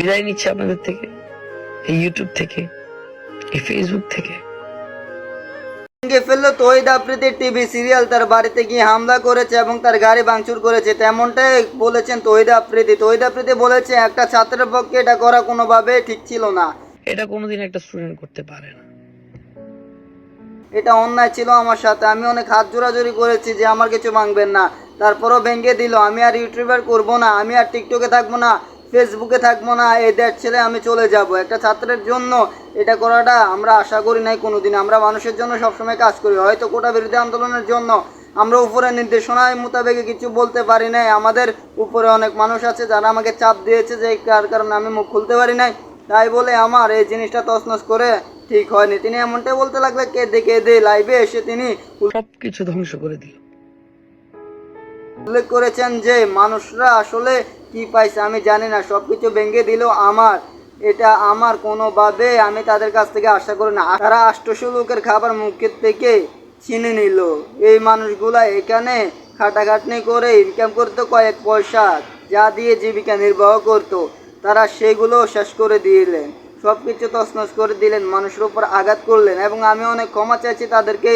বিদায় নিচ্ছে আপনাদের থেকে এই ইউটিউব থেকে এই ফেসবুক থেকে। ভেঙে ফেলল তহিদ আফ্রিদি টিভি সিরিয়াল তার বাড়িতে গিয়ে হামলা করেছে এবং তার গাড়ি ভাঙচুর করেছে। তেমনটাই বলেছেন তহিদ আফ্রিদি। তহিদ আফ্রিদি বলেছে একটা ছাত্রের পক্ষে এটা করা কোনোভাবে ঠিক ছিল না। এটা কোনোদিন একটা স্টুডেন্ট করতে পারে না। এটা অন্যায় ছিল আমার সাথে। আমি অনেক হাত জোরাজোরি করেছি যে আমার কিছু ভাঙবেন না। তারপরও ভেঙে দিল। আমি আর ইউটিউবার করব না। আমি আর টিকটকে থাকব না। ফেসবুকে থাকব না, এই দেশ ছেড়ে আমি চলে যাব। একটা ছাত্রের জন্য এটা করাটা আমরা আশা করি নাই কোনোদিন। আমরা মানুষের জন্য সবসময় কাজ করি। হয়তো কোটা বিরোধী আন্দোলনের জন্য আমরা উপরে নির্দেশনায় মোতাবেক কিছু বলতে পারি নাই। আমাদের উপরে অনেক মানুষ আছে যারা আমাকে চাপ দিয়েছে যে কার কারণে আমি মুখ খুলতে পারি নাই। তাই বলে আমার এই জিনিসটা তছনছ করে ঠিক হয়নি। তিনি এমনটাই বলতে লাগলে কে কেঁদে কেঁদে লাইভে এসে তিনি সবকিছু ধ্বংস করে দিল। উল্লেখ করেছেন যে, মানুষরা আসলে কি পাইছে আমি জানি না সব কিছু ভেঙে দিল আমার। এটা আমার কোনোভাবে আমি তাদের কাছ থেকে আশা করি না। তারা আষ্টশো লোকের খাবার মুখের থেকে ছিনে নিল। এই মানুষগুলা এখানে খাটাখাটনি করে ইনকাম করতো কয়েক পয়সা, যা দিয়ে জীবিকা নির্বাহ করতো। তারা সেগুলো শেষ করে দিলেন। সব কিছু তছনছ করে দিলেন, মানুষের উপর আঘাত করলেন এবং আমি অনেক ক্ষমা চাইছি তাদেরকে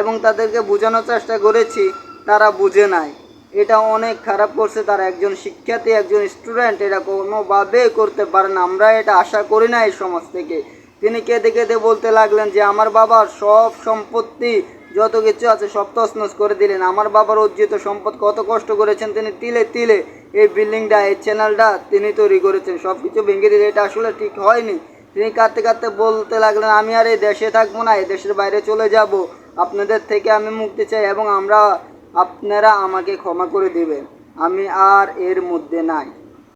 এবং তাদেরকে বোঝানোর চেষ্টা করেছি, তারা বুঝে নাই। এটা অনেক খারাপ করছে, তারা একজন শিক্ষার্থী, একজন স্টুডেন্ট এটা কোনোভাবে করতে পারে না। আমরা এটা আশা করি না এই সমাজ থেকে। তিনি কেঁদে কেঁদে বলতে লাগলেন যে, আমার বাবার সব সম্পত্তি, যত কিছু আছে সব তছনছ করে দিলেন। আমার বাবার অর্জিত সম্পদ কত কষ্ট করেছেন তিনি তিলে তিলে। এই বিল্ডিংটা, এই চ্যানেলটা তিনি তৈরি করেছেন। সব কিছু ভেঙে দিলে এটা আসলে ঠিক হয়নি। তিনি কাঁদতে কাঁদতে বলতে লাগলেন, আমি আর এই দেশে থাকব না, এই দেশের বাইরে চলে যাব। আপনাদের থেকে আমি মুক্তি চাই এবং আমরা আপনারা আমাকে ক্ষমা করে দেবেন। আমি আর এর মধ্যে নাই।